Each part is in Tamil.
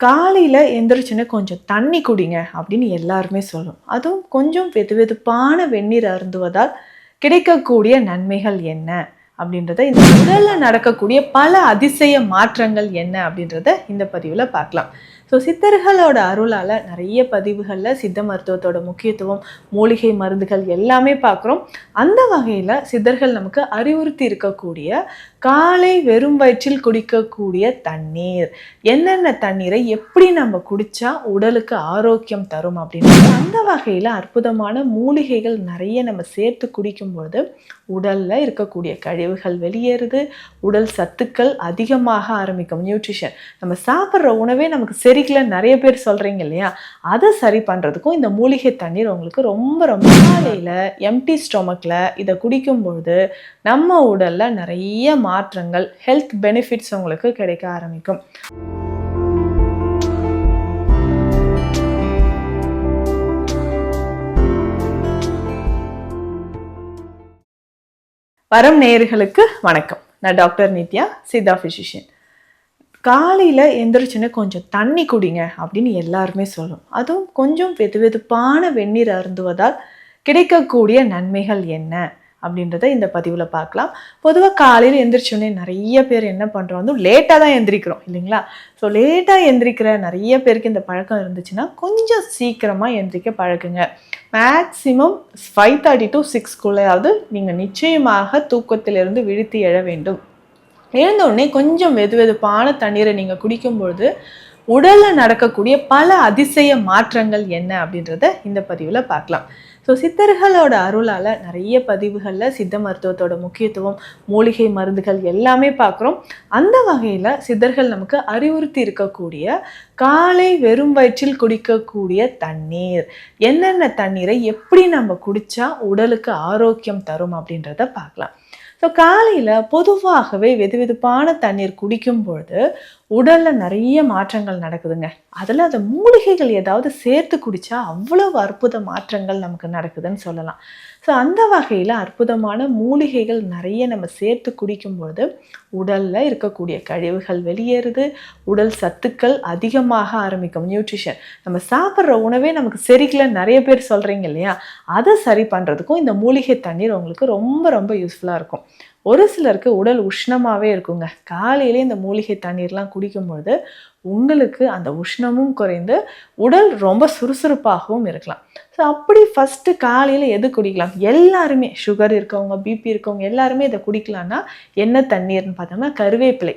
காலையில் எந்திரிச்சுன்னு கொஞ்சம் தண்ணி குடிங்க அப்படின்னு எல்லாருமே சொல்லும். அதுவும் கொஞ்சம் வெது வெதுப்பான வெந்நீர் அருந்துவதால் கிடைக்கக்கூடிய நன்மைகள் என்ன அப்படின்றத இந்த உடலில் நடக்கக்கூடிய பல அதிசய மாற்றங்கள் என்ன அப்படின்றத இந்த பதிவில் பார்க்கலாம். ஸோ சித்தர்களோட அருளால் நிறைய பதிவுகளில் சித்த மருத்துவத்தோட முக்கியத்துவம் மூலிகை மருந்துகள் எல்லாமே பார்க்குறோம். அந்த வகையில் சித்தர்கள் நமக்கு அறிவுறுத்தி இருக்கக்கூடிய காலை வெறும் வயிற்றில் குடிக்கக்கூடிய தண்ணீர். என்னென்ன தண்ணீரை எப்படி நம்ம குடித்தா உடலுக்கு ஆரோக்கியம் தரும் அப்படின்னு அந்த வகையில் அற்புதமான மூலிகைகள் நிறைய நம்ம சேர்த்து குடிக்கும்பொழுது உடலில் இருக்கக்கூடிய கழிவுகள் வெளியேறுது உடல் சத்துக்கள் அதிகமாக ஆரம்பிக்கும். நியூட்ரிஷன் நம்ம சாப்பிட்ற உணவே நமக்கு செரிக்கல நிறைய பேர் சொல்கிறீங்க இல்லையா? அதை சரி பண்ணுறதுக்கும் இந்த மூலிகை தண்ணீர் உங்களுக்கு ரொம்ப ரொம்ப காலையில் எம்டி ஸ்டொமக்கில் இதை குடிக்கும்பொழுது நம்ம உடலில் நிறைய மா மாற்றங்கள் ஹெல்த் பெனிஃபிட்ஸ் உங்களுக்கு கிடைக்க ஆரம்பிக்கும். வரும் நேயர்களுக்கு வணக்கம். நான் டாக்டர் நித்யா சித்தா ஃபிசிஷியன் காலையில் எந்திரிச்சுன்னு கொஞ்சம் தண்ணி குடிங்க அப்படின்னு எல்லாருமே சொல்லும். அதுவும் கொஞ்சம் வெது வெதுப்பான வெந்நீர் அருந்துவதால் கிடைக்கக்கூடிய நன்மைகள் என்ன? அப்படின்றத இந்த பதிவில் பார்க்கலாம். பொதுவாக காலையில் எந்திரிச்சோடனே நிறைய பேர் என்ன பண்ணுறோம் வந்து லேட்டாக தான் எந்திரிக்கிறோம் இல்லைங்களா? ஸோ லேட்டாக எந்திரிக்கிற நிறைய பேருக்கு இந்த பழக்கம் இருந்துச்சுன்னா கொஞ்சம் சீக்கிரமாக எந்திரிக்க பழக்குங்க மேக்ஸிமம் ஃபைவ் தேர்ட்டி டு சிக்ஸ்க்குள்ளேயாவது நீங்கள் நிச்சயமாக தூக்கத்திலிருந்து விழித்து எழ வேண்டும். எழுந்த உடனே கொஞ்சம் வெது வெதுப்பான தண்ணீரை நீங்கள் குடிக்கும்பொழுது உடலில் நடக்கக்கூடிய பல அதிசய மாற்றங்கள் என்ன அப்படின்றத இந்த பதிவில் பார்க்கலாம். ஸோ சித்தர்களோட அருளால் நிறைய பதிவுகளில் சித்த மருத்துவத்தோட முக்கியத்துவம் மூலிகை மருந்துகள் எல்லாமே பார்க்குறோம் அந்த வகையில் சித்தர்கள் நமக்கு அறிவுறுத்தி இருக்கக்கூடிய காலை வெறும் வயிற்றில் குடிக்கக்கூடிய தண்ணீர் என்னென்ன தண்ணீரை எப்படி நம்ம குடித்தா உடலுக்கு ஆரோக்கியம் தரும் அப்படின்றத பார்க்கலாம். ஸோ காலையில் பொதுவாகவே வெது வெதுப்பான தண்ணீர் குடிக்கும் பொழுது உடலில் நிறைய மாற்றங்கள் நடக்குதுங்க. அதில் அந்த மூலிகைகள் ஏதாவது சேர்த்து குடித்தா அவ்வளவு அற்புத மாற்றங்கள் நமக்கு நடக்குதுன்னு சொல்லலாம். ஸோ அந்த வகையில் அற்புதமான மூலிகைகள் நிறைய நம்ம சேர்த்து குடிக்கும்பொழுது உடலில் இருக்கக்கூடிய கழிவுகள் வெளியேறுது உடல் சத்துக்கள் அதிகமாக ஆரம்பிக்கும். நியூட்ரிஷன் நம்ம சாப்பிட்ற உணவே நமக்கு செரிக்கல நிறைய பேர் சொல்கிறீங்க இல்லையா? அதை சரி பண்ணுறதுக்கும் இந்த மூலிகை தண்ணீர் உங்களுக்கு ரொம்ப ரொம்ப யூஸ்ஃபுல்லாக இருக்கும். ஒரு சிலருக்கு உடல் உஷ்ணமாகவே இருக்குங்க. காலையிலே இந்த மூலிகை தண்ணீர்லாம் குடிக்கும்பொழுது உங்களுக்கு அந்த உஷ்ணமும் குறைந்து உடல் ரொம்ப சுறுசுறுப்பாகவும் இருக்கலாம். ஸோ அப்படி ஃபஸ்ட்டு காலையில் எது குடிக்கலாம்? எல்லாருமே சுகர் இருக்கவங்க பிபி இருக்கவங்க எல்லாருமே இதை குடிக்கலான்னா என்ன தண்ணீர்னு பார்த்தோம்னா கருவேப்பிலை.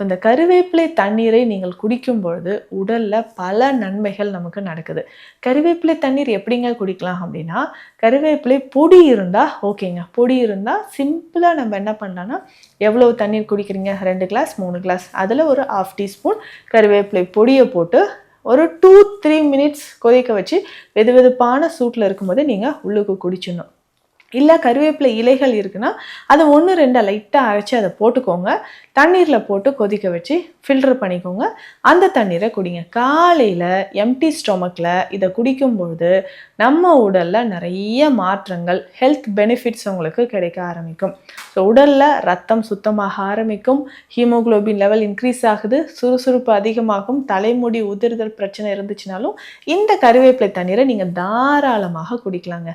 ஸோ இந்த கருவேப்பிலை தண்ணீரை நீங்கள் குடிக்கும் பொழுது உடலில் பல நன்மைகள் நமக்கு நடக்குது. கருவேப்பிலை தண்ணீர் எப்படிங்க குடிக்கலாம் அப்படின்னா கருவேப்பிலை பொடி இருந்தால் ஓகேங்க. பொடி இருந்தால் சிம்பிளாக நம்ம என்ன பண்ணலான்னா எவ்வளோ தண்ணீர் குடிக்கிறீங்க? ரெண்டு கிளாஸ் மூணு கிளாஸ். அதில் ஒரு ஆஃப் டீஸ்பூன் கருவேப்பிலை பொடியை போட்டு ஒரு டூ த்ரீ மினிட்ஸ் கொதிக்க வச்சு வெது வெதுப்பான சூட்டில் இருக்கும்போது நீங்கள் உள்ளுக்கு குடிச்சிடணும். இல்லை கருவேப்பிலை இலைகள் இருக்குன்னா அதை ஒன்று ரெண்டாக லைட்டாக அரைச்சி அதை போட்டுக்கோங்க. தண்ணீரில் போட்டு கொதிக்க வச்சு ஃபில்டர் பண்ணிக்கோங்க. அந்த தண்ணீரை குடிங்க. காலையில் எம்டி ஸ்டொமக்கில் இதை குடிக்கும்பொழுது நம்ம உடலில் நிறைய மாற்றங்கள் ஹெல்த் பெனிஃபிட்ஸ் உங்களுக்கு கிடைக்க ஆரம்பிக்கும். ஸோ உடலில் ரத்தம் சுத்தமாக ஆரம்பிக்கும். ஹீமோகுளோபின் லெவல் இன்க்ரீஸ் ஆகுது. சுறுசுறுப்பு அதிகமாகும். தலைமுடி உதிர்தல் பிரச்சனை இருந்துச்சுனாலும் இந்த கருவேப்பிலை தண்ணீரை நீங்கள் தாராளமாக குடிக்கலாங்க.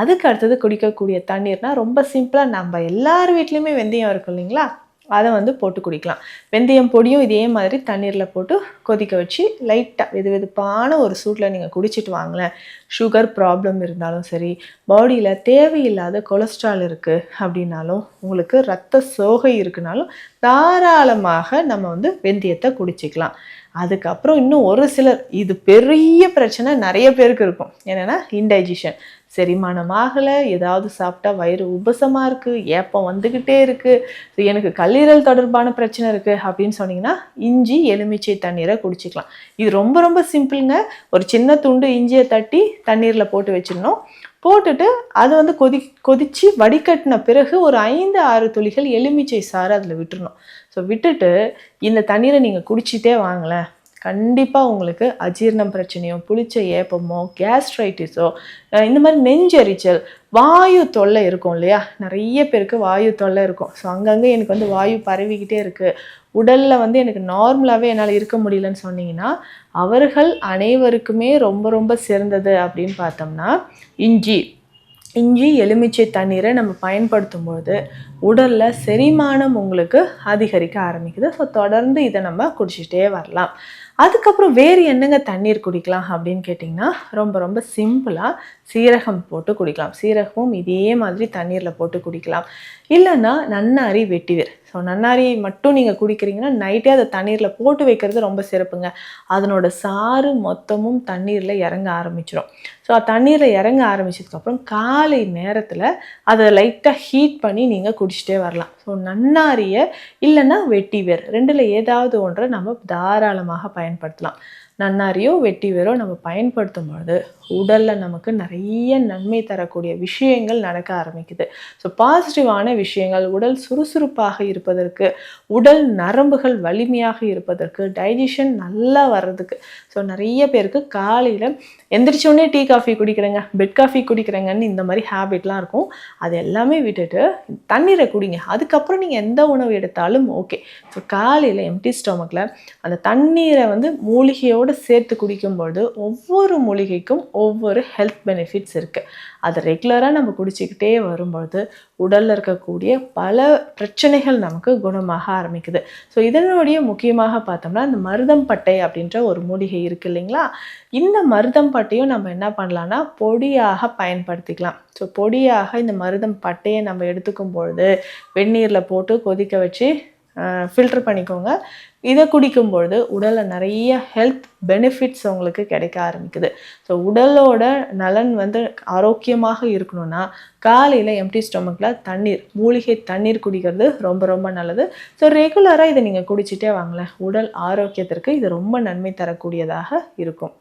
அதுக்கு அடுத்தது குடிக்க இருக்கக்கூடிய தண்ணீர்னால் ரொம்ப சிம்பிளாக நம்ம எல்லார் வீட்லேயுமே வெந்தயம் இருக்கும் இல்லைங்களா? அதை வந்து போட்டு குடிக்கலாம். வெந்தயம் பொடியும் இதே மாதிரி தண்ணீரில் போட்டு கொதிக்க வச்சு லைட்டாக வெது வெதுப்பான ஒரு சூட்டில் நீங்கள் குடிச்சிட்டு வாங்களேன். சுகர் ப்ராப்ளம் இருந்தாலும் சரி பாடியில் தேவையில்லாத கொலஸ்ட்ரால் இருக்குது அப்படின்னாலும் உங்களுக்கு ரத்த சோகை இருக்குனாலும் தாராளமாக நம்ம வந்து வெந்தயத்தை குடிச்சிக்கலாம். அதுக்கப்புறம் இன்னும் ஒரு சிலர் இது பெரிய பிரச்சனை நிறைய பேருக்கு இருக்கும். என்னென்னா இன்டைஜஷன் செரிமானம் ஆகலை ஏதாவது சாப்பிட்டா வயிறு உபசமாக இருக்குது ஏப்பம் வந்துக்கிட்டே இருக்குது எனக்கு கல்லீரல் தொடர்பான பிரச்சனை இருக்குது அப்படின்னு சொன்னீங்கன்னா இஞ்சி எலுமிச்சை தண்ணீரை குடிச்சிக்கலாம். இது ரொம்ப ரொம்ப சிம்பிளுங்க. ஒரு சின்ன துண்டு இஞ்சியை தட்டி தண்ணீரில் போட்டு வச்சிடணும். போட்டுட்டு அது வந்து கொதி கொதித்து வடிகட்டின பிறகு ஒரு ஐந்து ஆறு துளிகள் எலுமிச்சை சாறு அதில் விட்டுருணும் ஸோ விட்டுட்டு இந்த தண்ணீரை நீங்கள் குடிச்சிட்டே வாங்களேன். கண்டிப்பாக உங்களுக்கு அஜீரணம் பிரச்சனையோ புளிச்ச ஏப்பமோ கேஸ்ட்ரைட்டிஸோ இந்த மாதிரி நெஞ்செரிச்சல் வாயு தொல்லை இருக்கும் இல்லையா? நிறைய பேருக்கு வாயு தொல்லை இருக்கும். ஸோ அங்கங்கே எனக்கு வந்து வாயு பரவிக்கிட்டே இருக்குது உடலில் வந்து எனக்கு நார்மலாகவே என்னால் இருக்க முடியலன்னு சொன்னீங்கன்னா அவர்கள் அனைவருக்குமே ரொம்ப ரொம்ப சிறந்தது அப்படின்னு பார்த்தோம்னா இஞ்சி இஞ்சி எலுமிச்சை தண்ணீரை நம்ம பயன்படுத்தும் பொழுது உடலில் செரிமானம் உங்களுக்கு அதிகரிக்க ஆரம்பிக்குது. ஸோ தொடர்ந்து இதை நம்ம குடிச்சிட்டே வரலாம். அதுக்கப்புறம் வேறு என்னங்க தண்ணீர் குடிக்கலாம் அப்படின்னு கேட்டிங்கன்னா ரொம்ப ரொம்ப சிம்பிளாக சீரகம் போட்டு குடிக்கலாம். சீரகமும் இதே மாதிரி தண்ணீரில் போட்டு குடிக்கலாம். இல்லைன்னா நன்னாரி வெட்டிவேர் ஸோ நன்னாரி மட்டும் நீங்கள் குடிக்கிறீங்கன்னா நைட்டே அதை தண்ணீரில் போட்டு வைக்கிறது ரொம்ப சிறப்புங்க. அதனோட சாறு மொத்தமும் தண்ணீரில் இறங்க ஆரம்பிச்சிடும் ஸோ தண்ணீரில் இறங்க ஆரம்பிச்சதுக்கப்புறம் காலை நேரத்தில் அதை லைட்டாக ஹீட் பண்ணி நீங்கள் குடிச்சிட்டே வரலாம். ஸோ நன்னாரியை இல்லைன்னா வெட்டிவேர் ரெண்டில் ஏதாவது ஒன்றை நம்ம தாராளமாக பயன்படுத்தலாம். நன்னாரியோ வெட்டிவேரோ நம்ம பயன்படுத்தும் பொழுது உடலில் நமக்கு நிறைய நன்மை தரக்கூடிய விஷயங்கள் நடக்க ஆரம்பிக்குது. ஸோ பாசிட்டிவான விஷயங்கள் உடல் சுறுசுறுப்பாக இருப்பதற்கு உடல் நரம்புகள் வலிமையாக இருப்பதற்கு டைஜஷன் நல்லா வர்றதுக்கு. ஸோ நிறைய பேருக்கு காலையில் எந்திரிச்சோடனே டீ காஃபி குடிக்கிறேங்க பெட் காஃபி குடிக்கிறேங்கன்னு இந்த மாதிரி ஹேபிட்லாம் இருக்கும். அது எல்லாமே விட்டுட்டு தண்ணீரை குடிங்க. அதுக்கப்புறம் நீங்கள் எந்த உணவு எடுத்தாலும் ஓகே ஸோ காலையில் எம்டி ஸ்டொமக்கில் அந்த தண்ணீரை வந்து மூலிகையோடு சேர்த்து குடிக்கும்பொழுது ஒவ்வொரு மூலிகைக்கும் ஒவ்வொரு ஹெல்த் பெனிஃபிட்ஸ் இருக்குது அதை ரெகுலராக நம்ம குடிச்சிக்கிட்டே வரும்பொழுது உடலில் இருக்கக்கூடிய பல பிரச்சனைகள் நமக்கு குணமாக ஆரம்பிக்குது. ஸோ இதனுடைய முக்கியமாக பார்த்தோம்னா இந்த மருதம் பட்டை அப்படின்ற ஒரு மூலிகை இருக்குது இல்லைங்களா? இந்த மருதம் பட்டையும் நம்ம என்ன பண்ணலான்னா பொடியாக பயன்படுத்திக்கலாம். ஸோ பொடியாக இந்த மருதம் பட்டையை நம்ம எடுத்துக்கும் பொழுது வெந்நீரில் போட்டு கொதிக்க வச்சு ஃபில்டர் பண்ணிக்கோங்க. இதை குடிக்கும் பொழுது உடலில் நிறைய ஹெல்த் பெனிஃபிட்ஸ் உங்களுக்கு கிடைக்க ஆரம்பிக்குது. ஸோ உடலோட நலன் வந்து ஆரோக்கியமாக இருக்கணும்னா காலையில் எம்டி ஸ்டொமக்கில் தண்ணீர் மூலிகை தண்ணீர் குடிக்கிறது ரொம்ப ரொம்ப நல்லது. ஸோ ரெகுலராக இதை நீங்கள் குடிச்சிட்டே வாங்களேன். உடல் ஆரோக்கியத்திற்கு இது ரொம்ப நன்மை தரக்கூடியதாக இருக்கும்.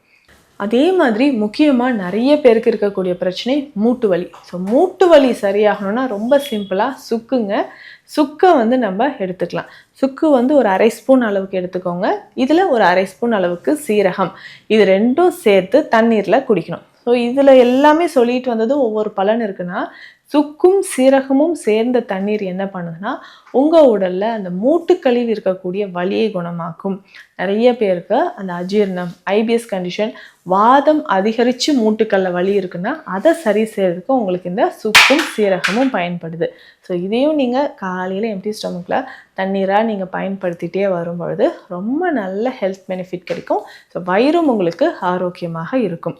அதே மாதிரி முக்கியமாக நிறைய பேருக்கு இருக்கக்கூடிய பிரச்சனை மூட்டு வலி. ஸோ மூட்டு வலி சரியாகணும்னா ரொம்ப சிம்பிளாக சுக்குங்க. சுக்கை வந்து நம்ம எடுத்துக்கலாம். சுக்கு வந்து ஒரு அரை ஸ்பூன் அளவுக்கு எடுத்துக்கோங்க. இதில் ஒரு அரை ஸ்பூன் அளவுக்கு சீரகம். இது ரெண்டும் சேர்த்து தண்ணீரில் குடிக்கணும். ஸோ இதில் எல்லாமே சொல்லிட்டு வந்தது ஒவ்வொரு பலன் இருக்குன்னா சுக்கும் சீரகமும் சேர்ந்த தண்ணீர் என்ன பண்ணுதுன்னா உங்கள் உடலில் அந்த மூட்டுக்களில் இருக்கக்கூடிய வலியை குணமாக்கும். நிறைய பேருக்கு அந்த அஜீர்ணம் ஐபிஎஸ் கண்டிஷன் வாதம் அதிகரித்து மூட்டுக்களில் வலி இருக்குன்னா அதை சரி செய்யறதுக்கு உங்களுக்கு இந்த சுக்கும் சீரகமும் பயன்படுது. ஸோ இதையும் நீங்கள் காலையில் எம்டி ஸ்டொமக்கில் தண்ணீராக நீங்கள் பயன்படுத்திகிட்டே வரும்பொழுது ரொம்ப நல்ல ஹெல்த் பெனிஃபிட் கிடைக்கும். ஸோ வயிறும் உங்களுக்கு ஆரோக்கியமாக இருக்கும்.